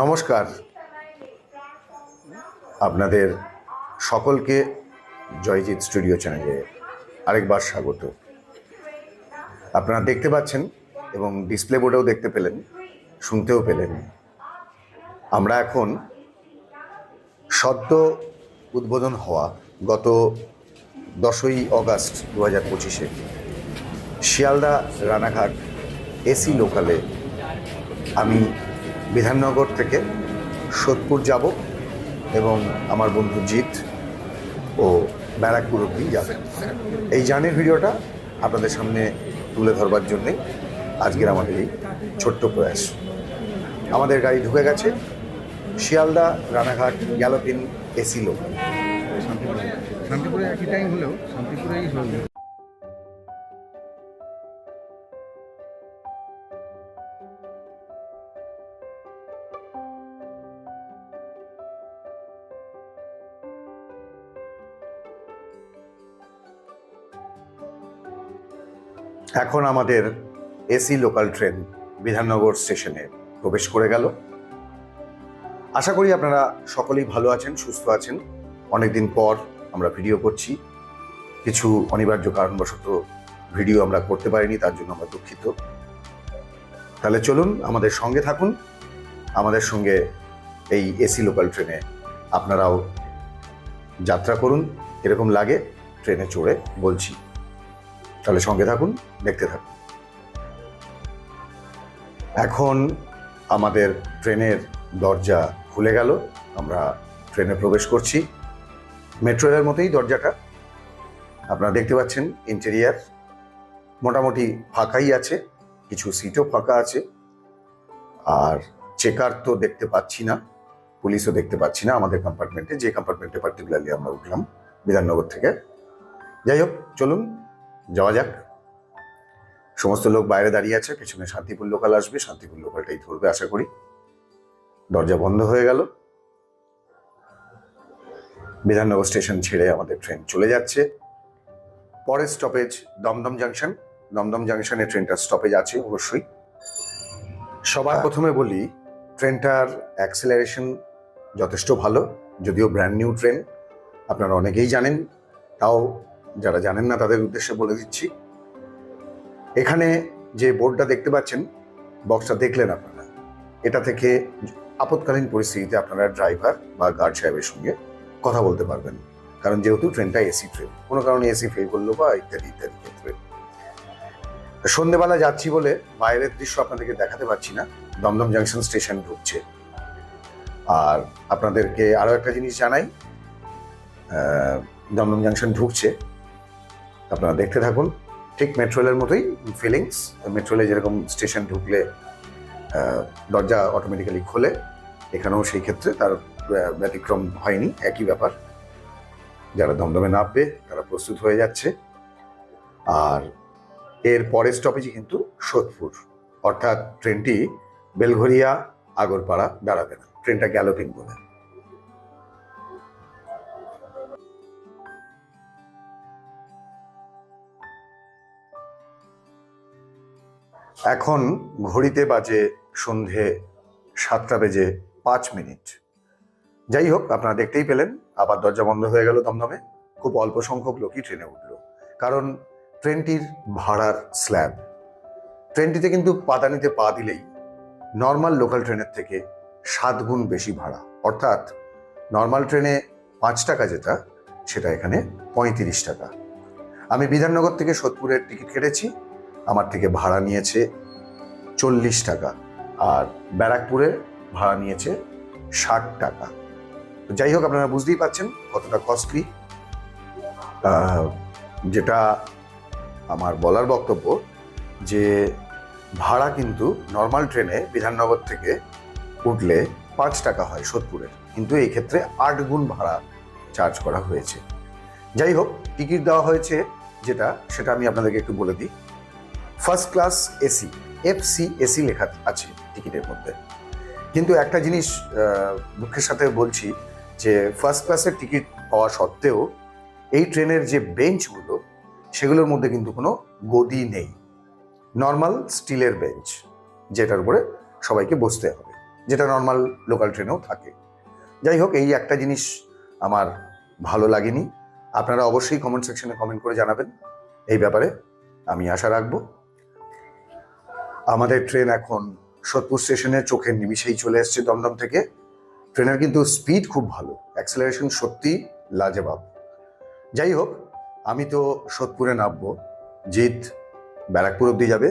নমস্কার। আপনাদের সকলকে জয়জিৎ স্টুডিও চ্যানেলে আরেকবার স্বাগত। আপনারা দেখতে পাচ্ছেন এবং ডিসপ্লে বোর্ডেও দেখতে পেলেন, শুনতেও পেলেন। আমরা এখন সদ্য উদ্বোধন হওয়া গত দশই অগাস্ট দু হাজার পঁচিশে শিয়ালদা রানাঘাট এসি লোকালে আমি বিধাননগর থেকে সোদপুর যাব এবং আমার বন্ধু জিৎ ও ব্যারাকপুর অব্দি যাবেন এই জার্নির ভিডিওটা আপনাদের সামনে তুলে ধরবার জন্যেই আজকের আমাদের এই ছোট্ট প্রয়াস। আমাদের গাড়ি ঢুকে গেছে। Sealdah Ranaghat galloping AC local শান্তিপুরে শান্তিপুরে একই টাইম হলেও শান্তিপুরেই এখন আমাদের এসি লোকাল ট্রেন বিধাননগর স্টেশনে প্রবেশ করে গেল। আশা করি আপনারা সকলেই ভালো আছেন, সুস্থ আছেন। অনেকদিন পর আমরা ভিডিও করছি। কিছু অনিবার্য কারণবশত ভিডিও আমরা করতে পারিনি, তার জন্য আমরা দুঃখিত। তাহলে চলুন আমাদের সঙ্গে থাকুন। আমাদের সঙ্গে এই এসি লোকাল ট্রেনে আপনারাও যাত্রা করুন। এরকম লাগে ট্রেনে চড়ে বলছি। তাহলে সঙ্গে থাকুন, দেখতে থাকুন। এখন আমাদের ট্রেনের দরজা খুলে গেল, আমরা ট্রেনে প্রবেশ করছি। মেট্রো রেলের মতোই দরজাটা। আপনারা দেখতে পাচ্ছেন ইন্টেরিয়ার মোটামুটি ফাঁকাই আছে, কিছু সিটও ফাঁকা আছে। আর চেকার তো দেখতে পাচ্ছি না, পুলিশও দেখতে পাচ্ছি না আমাদের কম্পার্টমেন্টে যে কম্পার্টমেন্টে পার্টিকুলারলি আমরা উঠলাম, বিধাননগর থেকে। যাই হোক, চলুন। যাওয়া যাক। সমস্ত লোক বাইরে দাঁড়িয়ে আছে, পেছনে শান্তিপুর লোকাল আসবে, শান্তিপুর লোকালটাই ধরবে আশা করি। দরজা বন্ধ হয়ে গেল। বিধাননগর স্টেশন ছেড়ে আমাদের ট্রেন চলে যাচ্ছে। পরের স্টপেজ দমদম জাংশন দমদম জাংশনে ট্রেনটার স্টপেজ আছে অবশ্যই। সবার প্রথমে বলি, ট্রেনটার অ্যাক্সেলারেশন যথেষ্ট ভালো, যদিও ব্র্যান্ড নিউ ট্রেন আপনারা অনেকেই জানেন। তাও যারা জানেন না তাদের উদ্দেশ্যে বলে দিচ্ছি। এখানে যে বোর্ডটা দেখতে পাচ্ছেন, বক্সটা দেখলেন আপনারা। এটা থেকে আপৎকালীন পরিস্থিতিতে আপনারা ড্রাইভার বা গার্ড সাহেবের সঙ্গে কথা বলতে পারবেন। কারণ যেহেতু ট্রেনটা এসি ট্রেন, কোনো কারণে এসি ফেল করল বা ইত্যাদি ইত্যাদি ক্ষেত্রে। সন্ধেবেলা যাচ্ছি বলে বাইরের দৃশ্য আপনাদেরকে দেখাতে পারছি না। দমদম জাংশন স্টেশন ঢুকছে। আর আপনাদেরকে আরও একটা জিনিস জানাই। দমদম জাংশন ঢুকছে। আপনারা দেখতে থাকুন। ঠিক মেট্রোলের মতোই ফিলিংস মেট্রোলে যেরকম স্টেশন ঢুকলে দরজা অটোমেটিক্যালি খোলে, এখানেও সেই ক্ষেত্রে তার ব্যতিক্রম হয়নি, একই ব্যাপার। যারা দমদমে নামবে, তারা প্রস্তুত হয়ে যাচ্ছে। আর এর পরের স্টপেজই কিন্তু সোদপুর। অর্থাৎ ট্রেনটি বেলঘরিয়া আগরপাড়া দাঁড়াবে না। ট্রেনটা গ্যালোপিং বলে। এখন ঘড়িতে বাজে সন্ধে সাতটা বেজে পাঁচ মিনিট। যাই হোক, আপনারা দেখতেই পেলেন, আবার দরজা বন্ধ হয়ে গেল দমদমে। খুব অল্প সংখ্যক লোকই ট্রেনে উঠল। কারণ ট্রেনটির ভাড়ার স্ল্যাব। ট্রেনটিতে কিন্তু পাদানিতে পা দিলেই নর্মাল লোকাল ট্রেনের থেকে সাত গুণ বেশি ভাড়া। অর্থাৎ নর্মাল ট্রেনে পাঁচ টাকা যেটা, সেটা এখানে পঁয়ত্রিশ টাকা। আমি বিধাননগর থেকে সোদপুরের টিকিট কেটেছি। আমার থেকে ভাড়া নিয়েছে চল্লিশ টাকা। আর ব্যারাকপুরে ভাড়া নিয়েছে ষাট টাকা। যাই হোক, আপনারা বুঝতেই পাচ্ছেন কতটা কস্টলি যেটা আমার বলার বক্তব্য যে ভাড়া কিন্তু নর্মাল ট্রেনে বিধাননগর থেকে উঠলে পাঁচ টাকা হয় সোদপুরের। কিন্তু এই ক্ষেত্রে আট গুণ ভাড়া চার্জ করা হয়েছে। যাই হোক টিকিট দেওয়া হয়েছে যেটা, সেটা আমি আপনাদেরকে একটু বলে দিই। First class AC FC AC লেখা আছে টিকিটের মধ্যে। কিন্তু একটা জিনিস দুঃখের সাথে বলছি যে ফার্স্ট ক্লাসের টিকিট পাওয়া সত্ত্বেও এই ট্রেনের যে বেঞ্চগুলো, সেগুলোর মধ্যে কিন্তু কোনো গদি নেই। নর্মাল স্টিলের বেঞ্চ, যেটার উপরে সবাইকে বসতে হবে, যেটা নর্মাল লোকাল ট্রেনেও থাকে। যাই হোক, এই একটা জিনিস আমার ভালো লাগেনি। আপনারা অবশ্যই কমেন্ট সেকশনে কমেন্ট করে জানাবেন। এই ব্যাপারে আমি আশা রাখব। আমাদের ট্রেন এখন সোদপুর স্টেশনে চোখের নিমিষেই চলে এসছে দমদম থেকে। ট্রেনের কিন্তু স্পিড খুব ভালো অ্যাক্সেলারেশন সত্যি লাজবাব। যাই হোক, আমি তো সোদপুরে নামবো, জিৎ ব্যারাকপুর অব্দি যাবে,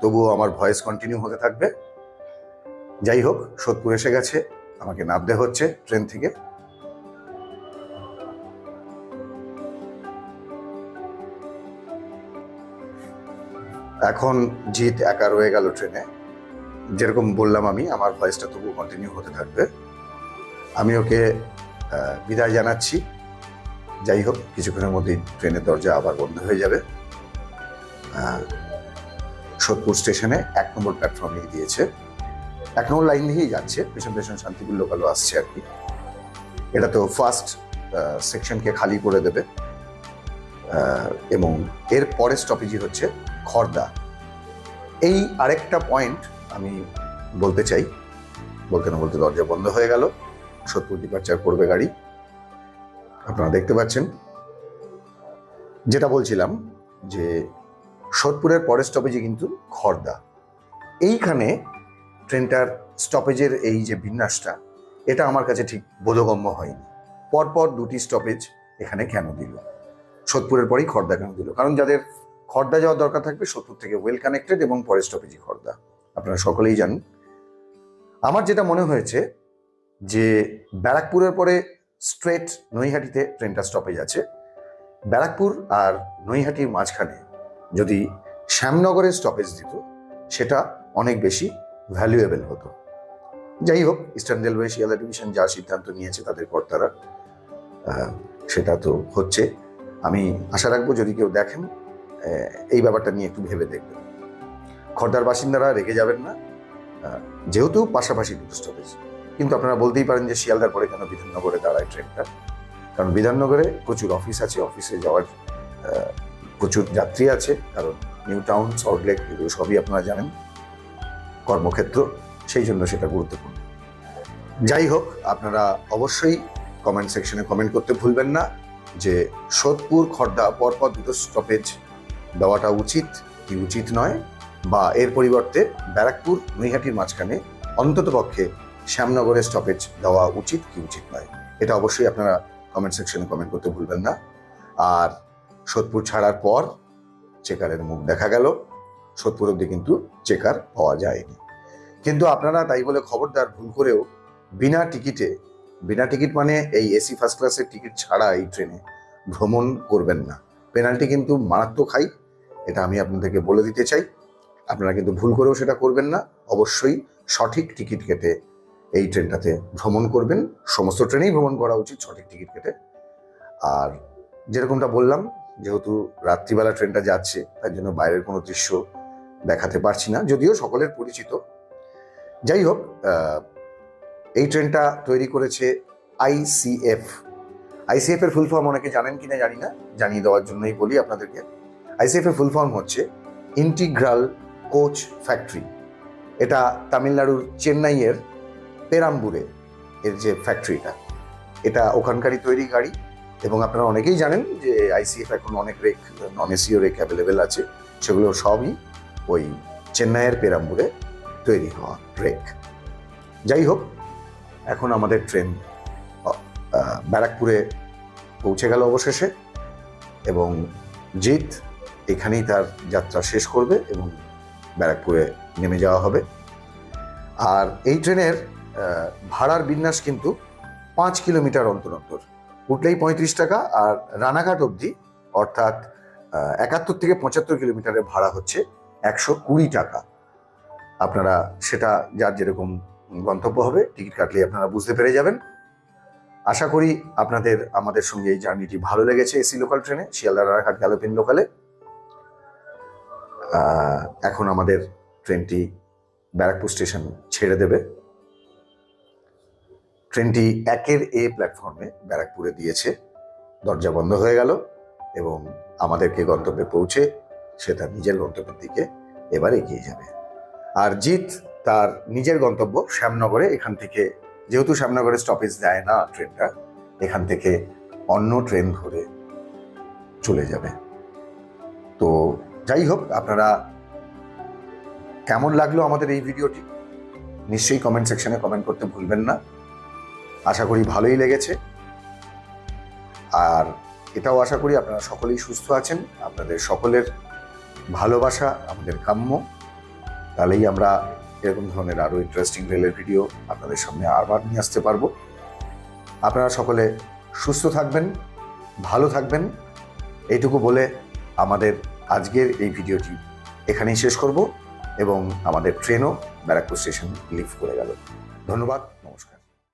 তবুও আমার ভয়েস কন্টিনিউ হতে থাকবে। যাই হোক সোদপুর এসে গেছে, আমাকে নামতে হচ্ছে ট্রেন থেকে। এখন জিৎ একা রয়ে গেল ট্রেনে। যেরকম বললাম আমি, আমার ভয়েসটা তবু কন্টিনিউ হতে থাকবে। আমি ওকে বিদায় জানাচ্ছি। যাই হোক, কিছুক্ষণের মধ্যেই ট্রেনের দরজা আবার বন্ধ হয়ে যাবে। সোদপুর স্টেশনে এক নম্বর প্ল্যাটফর্মে দিয়েছে এক নম্বর লাইন দিয়েই যাচ্ছে। পেছন পেছন শান্তিপুর লোকালও আসছে আর কি। এটা তো ফার্স্ট সেকশনকে খালি করে দেবে। এবং এর পরের স্টপেজই হচ্ছে খর্দা। এই আরেকটা পয়েন্ট আমি বলতে চাই। বলতে না বলতে দরজা বন্ধ হয়ে গেল। সোদপুর ডিপার্চার করবে গাড়ি। আপনারা দেখতে পাচ্ছেন। যেটা বলছিলাম যে সোদপুরের পরের স্টপেজে কিন্তু খর্দা। এইখানে ট্রেনটার স্টপেজের এই যে বিন্যাসটা, এটা আমার কাছে ঠিক বোধগম্য হয়নি। পরপর দুটি স্টপেজ এখানে কেন দিল? সোদপুরের পরেই খর্দা কেন দিল? কারণ যাদের খর্দা যাওয়ার দরকার থাকবে সোদপুর থেকে ওয়েল কানেক্টেড এবং পরের স্টপেজই খর্দা। আপনারা সকলেই জানেন। আমার যেটা মনে হয়েছে যে ব্যারাকপুরের পরে স্ট্রেট নৈহাটিতে ট্রেনটা স্টপেজ আছে। ব্যারাকপুর আর নৈহাটির মাঝখানে যদি শ্যামনগরের স্টপেজ দিত, সেটা অনেক বেশি ভ্যালুয়েবল হতো। যাই হোক ইস্টার্ন রেলওয়ে শিয়ালদা ডিভিশন যা সিদ্ধান্ত নিয়েছে তাদের কর্তারা সেটা তো হচ্ছে। আমি আশা রাখব যদি কেউ দেখেন এই ব্যাপারটা নিয়ে একটু ভেবে দেখবেন। খর্দার বাসিন্দারা রেগে যাবেন না। যেহেতু পাশাপাশি দুটো স্টপেজ কিন্তু আপনারা বলতেই পারেন যে শিয়ালদার পরে কেন বিধাননগরে দাঁড়ায় ট্রেনটা? কারণ বিধাননগরে প্রচুর অফিস আছে, অফিসে যাওয়ার প্রচুর যাত্রী আছে। কারণ নিউ টাউন সল্টলেক এগুলো সবই আপনারা জানেন। কর্মক্ষেত্র, সেই জন্য সেটা গুরুত্বপূর্ণ। যাই হোক, আপনারা অবশ্যই কমেন্ট সেকশনে কমেন্ট করতে ভুলবেন না যে সোদপুর খর্দা পরপর দুটো স্টপেজ দেওয়াটা উচিত কি উচিত নয় বা এর পরিবর্তে ব্যারাকপুর নৈহাটির মাঝখানে অন্ততপক্ষে শ্যামনগরের স্টপেজ দেওয়া উচিত কি উচিত নয়? এটা অবশ্যই আপনারা কমেন্ট সেকশনে কমেন্ট করতে ভুলবেন না। আর সোদপুর ছাড়ার পর চেকারের মুখ দেখা গেল। সোদপুর অব্দি কিন্তু চেকার পাওয়া যায়নি। কিন্তু আপনারা তাই বলে খবরদার ভুল করেও বিনা টিকিটে, বিনা টিকিট মানে এই এসি ফার্স্ট ক্লাসের টিকিট ছাড়া এই ট্রেনে ভ্রমণ করবেন না। পেনাল্টি কিন্তু মারাত্মক হাই এটা আমি আপনাদেরকে বলে দিতে চাই। আপনারা কিন্তু ভুল করেও সেটা করবেন না। অবশ্যই সঠিক টিকিট কেটে এই ট্রেনটাতে ভ্রমণ করবেন। সমস্ত ট্রেনেই ভ্রমণ করা উচিত সঠিক টিকিট কেটে। আর যেরকমটা বললাম, যেহেতু রাত্রিবেলা ট্রেনটা যাচ্ছে তার জন্য বাইরের কোনো দৃশ্য দেখাতে পারছি না, যদিও সকলের পরিচিত। যাই হোক এই ট্রেনটা তৈরি করেছে আইসিএফ আইসিএফ এর ফুল ফর্ম অনেকে জানেন কিনা জানি না, জানিয়ে দেওয়ার জন্যই বলি আপনাদেরকে। আইসিএফ এর ফুল ফর্ম হচ্ছে ইন্টিগ্রাল কোচ ফ্যাক্টরি এটা তামিলনাড়ুর চেন্নাইয়ের পেরাম্বুরে এর যে ফ্যাক্টরিটা এটা ওখানকারই তৈরি গাড়ি এবং আপনারা অনেকেই জানেন যে আইসিএফ এখন অনেক রেক নন এসিও রেক অ্যাভেলেবেল আছে। সেগুলো সবই ওই চেন্নাইয়ের পেরাম্বুরে তৈরি হওয়া রেক যাই হোক, এখন আমাদের ট্রেন ব্যারাকপুরে পৌঁছে গেল অবশেষে এবং জিৎ এখানেই তার যাত্রা শেষ করবে এবং ব্যারাকপুরে নেমে যাওয়া হবে। আর এই ট্রেনের ভাড়ার বিন্যাস কিন্তু পাঁচ কিলোমিটার অন্তর অন্তর উঠলেই পঁয়ত্রিশ টাকা আর রানাঘাট অবধি অর্থাৎ একাত্তর থেকে পঁচাত্তর কিলোমিটারের ভাড়া হচ্ছে একশো কুড়ি টাকা। আপনারা সেটা, যার যেরকম গন্তব্য হবে, টিকিট কাটলেই আপনারা বুঝতে পেরে যাবেন। আশা করি আপনাদের, আমাদের সঙ্গে এই জার্নিটি ভালো লেগেছে এসি লোকাল ট্রেনে, শিয়ালদা রানাঘাট গ্যালোপিন লোকালে। এখন আমাদের ট্রেনটি ব্যারাকপুর স্টেশন ছেড়ে দেবে। ট্রেনটি একের এ প্ল্যাটফর্মে ব্যারাকপুরে দিয়েছে। দরজা বন্ধ হয়ে গেল এবং আমাদেরকে গন্তব্যে পৌঁছে সে তার নিজের গন্তব্যের দিকে এবার এগিয়ে যাবে। আর জিৎ তার নিজের গন্তব্য শ্যামনগরে, এখান থেকে যেহেতু শ্যামনগরে স্টপেজ দেয় না ট্রেনটা এখান থেকে অন্য ট্রেন ধরে চলে যাবে। তো যাই হোক, আপনারা কেমন লাগল আমাদের এই ভিডিওটি? নিশ্চয়ই কমেন্ট সেকশনে কমেন্ট করতে ভুলবেন না। আশা করি ভালোই লেগেছে। আর এটাও আশা করি আপনারা সকলেই সুস্থ আছেন। আপনাদের সকলের ভালোবাসা, আমাদের কাম্য। তাহলেই আমরা এরকম ধরনের আরও ইন্টারেস্টিং রেলের ভিডিও আপনাদের সামনে আবার নিয়ে আসতে পারব। আপনারা সকলে সুস্থ থাকবেন, ভালো থাকবেন। এইটুকু বলে আমাদের আজকের এই ভিডিওটি এখানেই শেষ করব এবং আমাদের ট্রেনও ব্যারাকপুর স্টেশন লিভ করে গেল। ধন্যবাদ।